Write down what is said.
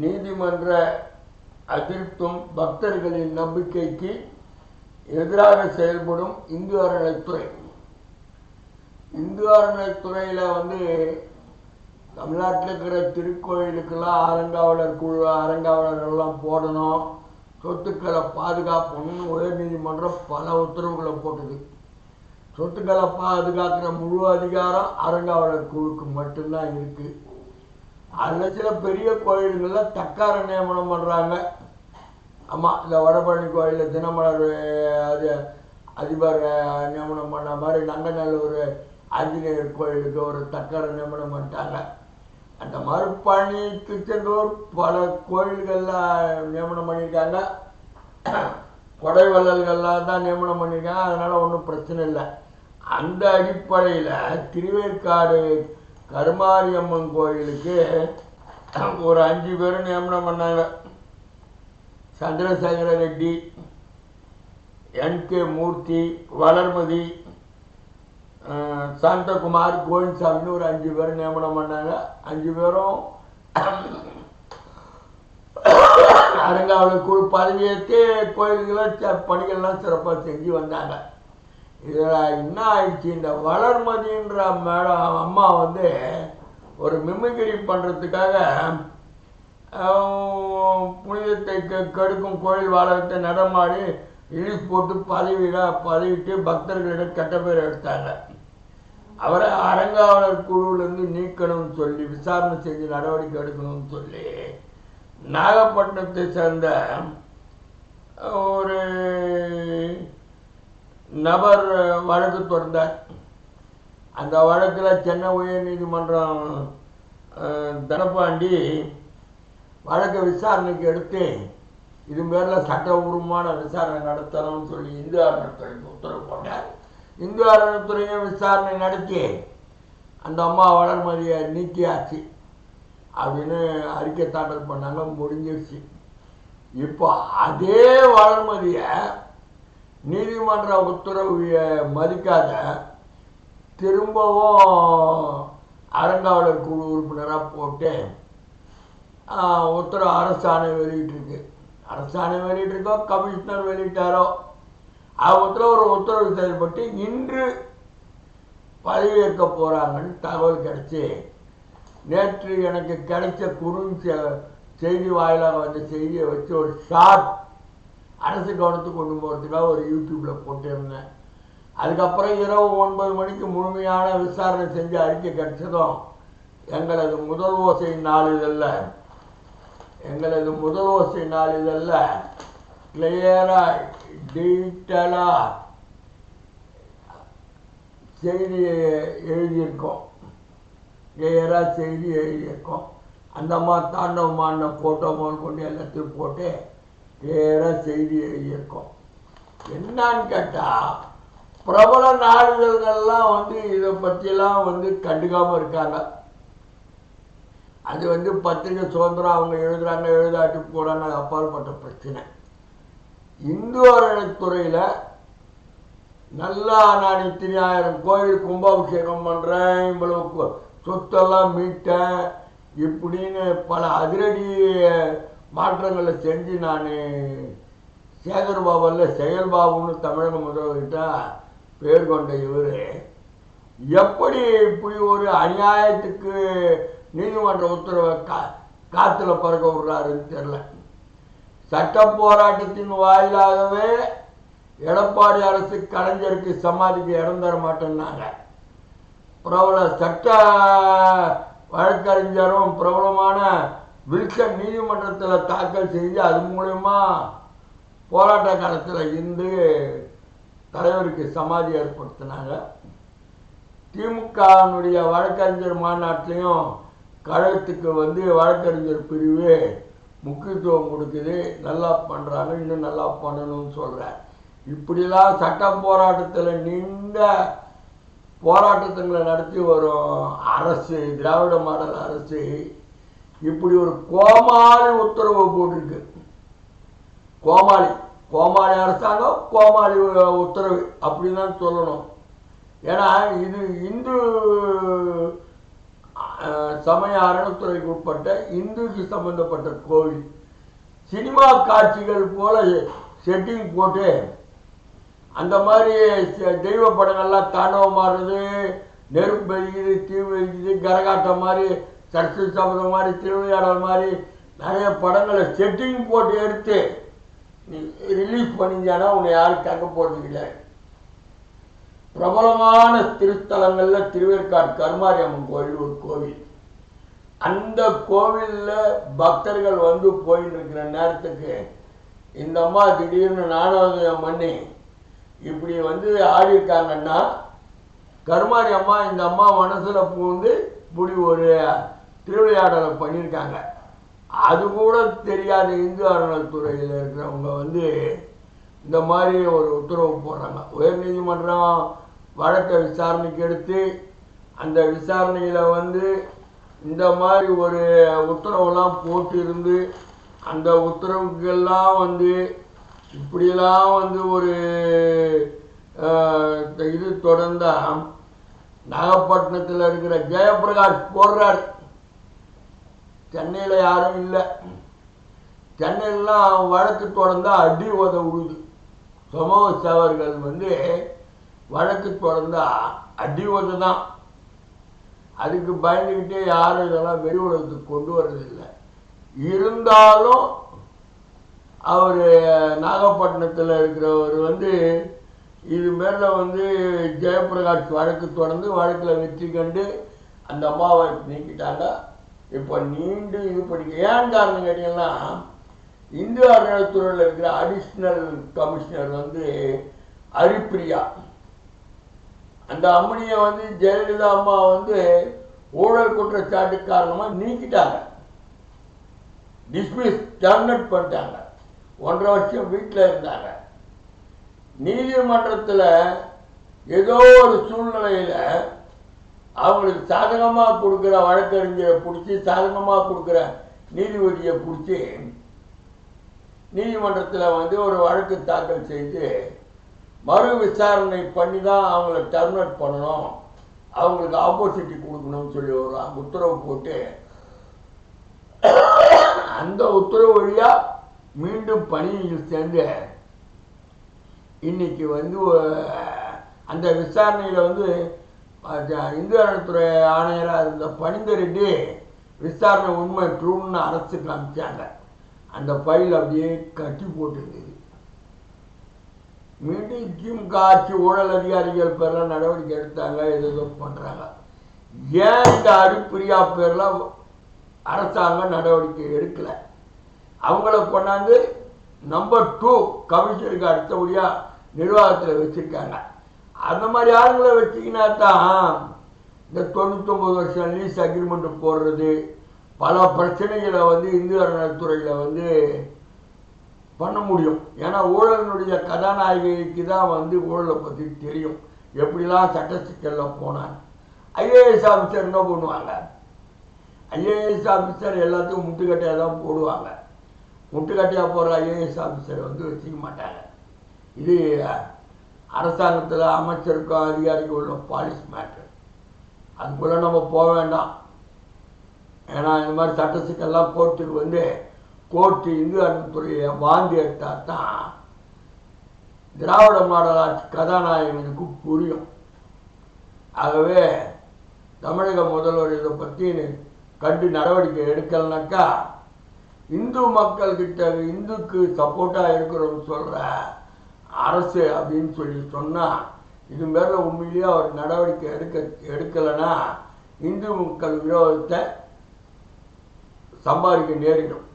நீதிமன்ற அதிருப்தும் பக்தர்களின் நம்பிக்கைக்கு எதிராக செயல்படும் இந்து அறநிலைத்துறை இந்து அறநிலைத்துறையில் வந்து தமிழ்நாட்டில் இருக்கிற திருக்கோயிலுக்கெல்லாம் அறங்காவலர் குழு அறங்காவலர்கள்லாம் போடணும். சொத்துக்களை பாதுகாக்கணும்னு உயர்நீதிமன்றம் பல உத்தரவுகளை போட்டது. சொத்துக்களை பாதுகாக்கிற முழு அதிகாரம் அறங்காவலர் குழுக்கு மட்டும்தான் இருக்குது அதில் சில பெரிய கோயில்களில் தக்கார நியமனம் பண்ணுறாங்க ஆமாம் இந்த வடபழனி கோயிலில் தினமலர் அது அதிபர் நியமனம் பண்ண மாதிரி நங்கநல்லூர் ஆஞ்சநேயர் கோயிலுக்கு ஒரு தக்கார நியமனம் பண்ணிட்டாங்க. அந்த மாதிரி பழனி திருச்செந்தூர் பல கோயில்களில் நியமனம் பண்ணியிருக்காங்க. கொடை வள்ளல்கள்லாம் தான் நியமனம் பண்ணியிருக்காங்க. அதனால் ஒன்றும் பிரச்சனை இல்லை. அந்த அடிப்படையில் திருவேற்காடு கருமாரியம்மன் கோயிலுக்கு ஒரு அஞ்சு பேர் நியமனம் பண்ணாங்க. சந்திரசேகர ரெட்டி என் கே மூர்த்தி வளர்மதி சந்தகுமார் சாந்தகுமார் கோவிந்த்சாமின்னு ஒரு அஞ்சு பேர் நியமனம் பண்ணாங்க. அஞ்சு பேரும் அறங்காவலர் குழு பதவியேற்று கோயில்களை ச- பணிகள்லாம் சிறப்பாக செஞ்சு வந்தாங்க. இதில் என்ன ஆயிடுச்சு? இந்த வளர்மதின்ற மேடம் அம்மா வந்து ஒரு மிமிகிரி பண்ணுறதுக்காக புனிதத்தை கெ- கெடுக்கும் கோயில் வாழகத்தை நடமாடி இழுத்து போட்டு பதவியிட பதவிட்டு பக்தர்களிடம் கெட்ட பேர் எடுத்தாங்க. அவரை அரங்காவலர் குழுவிலேருந்து நீக்கணும்னு சொல்லி விசாரணை செஞ்சு நடவடிக்கை எடுக்கணும்னு சொல்லி நாகப்பட்டினத்தை சேர்ந்த ஒரு நபர் வழக்கு தொடர்ந்தார். அந்த வழக்கில் சென்னை உயர்நீதிமன்றம் அஹ், தனபாண்டி வழக்கை விசாரணைக்கு எடுத்து இது மேல சட்டபூர்வமான விசாரணை நடத்தணும்னு சொல்லி இந்து அறநிலைத்துறைக்கு உத்தரவு போட்டார். இந்து அறநிலைத்துறையும் விசாரணை நடத்தி அந்த அம்மா வளர்மதியை நீக்கியாச்சு. அப்படின்னு அறிக்கை தாண்டல் பண்ணாங்க முடிஞ்சிருச்சு. இப்போ அதே வளர்மதியை நீதிமன்ற உத்தரவு மதிக்காத திரும்பவும் அறங்காவலர் குழு உறுப்பினராக போட்டு உத்தரவு அரசாணை வெளியிட்டிருக்கு. அரசாணை வெளியிட்டிருக்கோ கமிஷனர் வெளியிட்டாரோ அவங்க ஒரு உத்தரவு செயல்பட்டு இன்று பதவியேற்க போகிறாங்கன்னு தகவல் கிடச்சி நேற்று எனக்கு கிடைச்ச குறுஞ்ச செய்தி வாயிலாக வந்த செய்தியை வச்சு ஒரு ஷார்ட் அரசு கவனத்துக்கு கொண்டு போகிறதுக்காக ஒரு யூடியூப்பில் போட்டிருந்தேன். அதுக்கப்புறம் இரவு ஒன்பது மணிக்கு முழுமையான விசாரணை செஞ்சு அறிக்கை கிடைச்சதும் எங்களது முதல் ஓசை நாளிதழில் எங்களது முதல் ஓசை நாளிதழில் கிளியராக டீட்டெயிலாக செய்தியை எழுதியிருக்கோம். கிளியராக செய்தி எழுதியிருக்கோம். அந்த மாதிரி தாண்டவமான ஃபோட்டோ முதல் கொண்டு எல்லாத்தையும் போட்டு கிளியராக செய்தி இயக்கம் என்னன்னு கேட்டால் பிரபல நாளிதழ்கள்லாம் வந்து இதை பற்றியெல்லாம் வந்து கண்டுக்காமல் இருக்காங்க. அது வந்து பத்திரிகை சுதந்திரம் அவங்க எழுதுறாங்க எழுதாட்டி போகிறாங்க அது அப்பாற்பட்ட பிரச்சனை. இந்து அறநிலைத்துறையில் நல்லா நான் இத்தனை ஆயிரம் கோயில் கும்பாபிஷேகம் பண்ணுறேன் இவ்வளவு சொத்தெல்லாம் மீட்டேன் இப்படின்னு பல அதிரடி மாற்றங்களை செஞ்சு நான் சேகர் பாபுல செயல் பாபுன்னு தமிழக முதல்வர்கிட்ட பேர் கொண்ட இவர் எப்படி இப்படி ஒரு அநியாயத்துக்கு நீதிமன்ற உத்தரவை கா காற்றுல பறக்க விடுறாருன்னு தெரில சட்ட போராட்டத்தின் வாயிலாகவே எடப்பாடி அரசு கலைஞருக்கு சமாதிக்கு இடம் தர மாட்டேன்னாங்க. பிரபல சட்ட வழக்கறிஞரும் பிரபலமான வில்சன் நீதிமன்றத்தில் தாக்கல் செஞ்சு அது மூலயமா போராட்ட காலத்தில் இருந்து தலைவருக்கு சமாதி ஏற்படுத்தினாங்க. திமுகவினுடைய வழக்கறிஞர் மாநாட்டிலையும் கழகத்துக்கு வந்து வழக்கறிஞர் பிரிவு முக்கியத்துவம் கொடுக்குது. நல்லா பண்ணுறாங்க இன்னும் நல்லா பண்ணணும்னு சொல்கிறேன் இப்படிலாம் சட்ட போராட்டத்தில் நீண்ட போராட்டத்துங்களை நடத்தி வரும் அரசு திராவிட மாடல் அரசு இப்படி ஒரு கோமாளி உத்தரவு போட்டிருக்கு. கோமாளி. கோமாளி அரசாங்கம் கோமாளி உத்தரவு. அப்படின்னு தான் சொல்லணும். ஏன்னா இது இந்து சமய அறநிலைத்துறைக்கு உட்பட்ட இந்துக்கு சம்பந்தப்பட்ட கோவில். சினிமா காட்சிகள் போல செட்டிங் போட்டு அந்த மாதிரி தெய்வ படங்கள்லாம் தாண்டவம் மாறுறது நெருப்பு வெடிக்குது தீ வெடிக்குது கரகாட்டம் மாதிரி சர்ச்சை சபதம் மாதிரி திருவிளையாடல் மாதிரி நிறைய படங்களை செட்டிங் போட்டு எடுத்து நீ ரிலீஸ் பண்ணிஞ்சானா உன்னை யாரும் கேட்க போகிறது கிடையாது பிரபலமான திருத்தலங்களில் திருவேற்காடு கருமாரி அம்மன் கோவில் ஒரு கோவில். அந்த கோவிலில் பக்தர்கள் வந்து போயின்னு இருக்கிற நேரத்துக்கு இந்த அம்மா திடீர்னு நாடகம் பண்ணி இப்படி வந்து ஆடியிருக்காங்கன்னா கருமாரி அம்மா இந்த அம்மா மனசில் பூந்து இப்படி ஒரு திருவிளையாடலை பண்ணியிருக்காங்க. அது கூட தெரியாத இந்து அறநிலைத்துறையில் இருக்கிறவங்க வந்து இந்த மாதிரி ஒரு உத்தரவு போடுறாங்க. உயர்நீதிமன்றம் வழக்கை விசாரணைக்கு எடுத்து அந்த விசாரணையில் வந்து இந்த மாதிரி ஒரு உத்தரவெல்லாம் போட்டு இருந்து அந்த உத்தரவுக்கெல்லாம் வந்து இப்படியெல்லாம் வந்து ஒரு இது தொடர்ந்தால் நாகப்பட்டினத்தில் இருக்கிற ஜெயபிரகாஷ் போடுறார். சென்னையில் யாரும் இல்லை. சென்னையிலாம் வழக்கு தொடர்ந்தா அடி உத விடுது. சமூக சேவர்கள் வந்து வழக்கு தொடர்ந்தா அடி உத தான் அதுக்கு பயந்துக்கிட்டே யாரும் இதெல்லாம் வெளி உலகத்துக்கு கொண்டு வர்றதில்லை. இருந்தாலும் அவர் நாகப்பட்டினத்தில் இருக்கிறவர் வந்து இது மேல வந்து ஜெயபிரகாஷ் வழக்கு தொடர்ந்து வழக்கில் வெற்றி கண்டு அந்த அம்மாவை நீக்கிட்டாங்க. இப்போ நீண்டு இது படிக்க ஏன் காரணம் கேட்டீங்கன்னா இந்து அறநிலைத்துறையில் இருக்கிற அடிஷ்னல் கமிஷனர் வந்து ஹரிப்பிரியா அந்த அம்மனியை வந்து ஜெயலலிதா அம்மா வந்து ஊழல் குற்றச்சாட்டு காரணமாக நீக்கிட்டாங்க. டிஸ்மிஸ் டர்மினேட் பண்ணிட்டாங்க. ஒன்றரை வருஷம் வீட்டில் இருந்தாங்க. நீதிமன்றத்தில் ஏதோ ஒரு சூழ்நிலையில் அவங்களுக்கு சாதகமாக கொடுக்குற வழக்கறிஞரை பிடிச்சி சாதகமாக கொடுக்குற நீதிபதியை பிடிச்சி நீதிமன்றத்தில் வந்து ஒரு வழக்கு தாக்கல் செய்து மறு விசாரணை பண்ணி தான் அவங்கள டர்மினேட் பண்ணணும். அவங்களுக்கு ஆப்போசிட்டி கொடுக்கணும்னு சொல்லி ஒரு உத்தரவு போட்டு அந்த உத்தரவு வழியாக மீண்டும் பணியில் சேர்ந்து இன்னைக்கு வந்து அந்த விசாரணையில் வந்து இந்து அறநிலைத்துறை ஆணையராக இருந்த பணிந்த ரெட்டி விசாரணை உண்மை ட்ரூன்னு அரசுக்கு காமிச்சாங்க. அந்த ஃபைல் அப்படியே கட்டி போட்டுருந்தது. மீண்டும் திமுக ஆட்சி ஊழல் அதிகாரிகள் பேர்லாம் நடவடிக்கை எடுத்தாங்க ஏதோ ஏதோ பண்ணுறாங்க ஏன் இந்த அரிப்பிரியா பேரில் அரசாங்கம் நடவடிக்கை எடுக்கலை? அவங்கள கொண்டாந்து நம்பர் டூ கமிஷனருக்கு அடுத்தபடியாக நிர்வாகத்தில் வச்சுருக்காங்க. அந்த மாதிரி ஆளுங்களை வச்சிங்கன்னா தான் இந்த தொண்ணூத்தொம்பது வருஷம் லீஸ் அக்ரிமெண்ட் போடுறது பல பிரச்சனைகளை வந்து இந்து அறநிலைத்துறையில் வந்து பண்ண முடியும். ஏன்னா ஊழலினுடைய கதாநாயகிக்கு தான் வந்து ஊழலை பற்றி தெரியும். எப்படிலாம் சட்ட சிக்கலில் போனாங்க ஐஏஎஸ் ஆஃபீஸர் என்ன பண்ணுவாங்க? ஐஏஎஸ் ஆஃபீஸர் எல்லாத்துக்கும் முட்டுக்கட்டையாக தான் போடுவாங்க. முட்டுக்கட்டையாக போடுற ஐஏஎஸ் ஆஃபீஸரை வந்து வச்சுக்க மாட்டாங்க. இது அரசாங்கத்தில் அமைச்சருக்கும் அதிகாரிக்கும் உள்ள பாலிசி மேட்ரு அதுக்குள்ளே நம்ம போக வேண்டாம். ஏன்னா இந்த மாதிரி சட்ட சிக்கல்லாம் கோர்ட்டுக்கு வந்து கோர்ட்டு இந்து அறத்துறையை வாந்தி எடுத்தால் தான் திராவிட மாடல் ஆட்சி கதாநாயகனுக்கு புரியும். ஆகவே தமிழக முதல்வர் இதை பற்றி கண்டு நடவடிக்கை எடுக்கலனாக்கா இந்து மக்கள்கிட்ட இந்துக்கு சப்போர்ட்டாக இருக்கிறோம்னு சொல்கிற அரசு அப்படின்னு சொல்லி சொன்னால் இது மேல உண்மையிலேயே அவர் நடவடிக்கை எடுக்க எடுக்கலைன்னா இந்து மக்கள் விரோதத்தை சம்பாதிக்க நேரிடும்.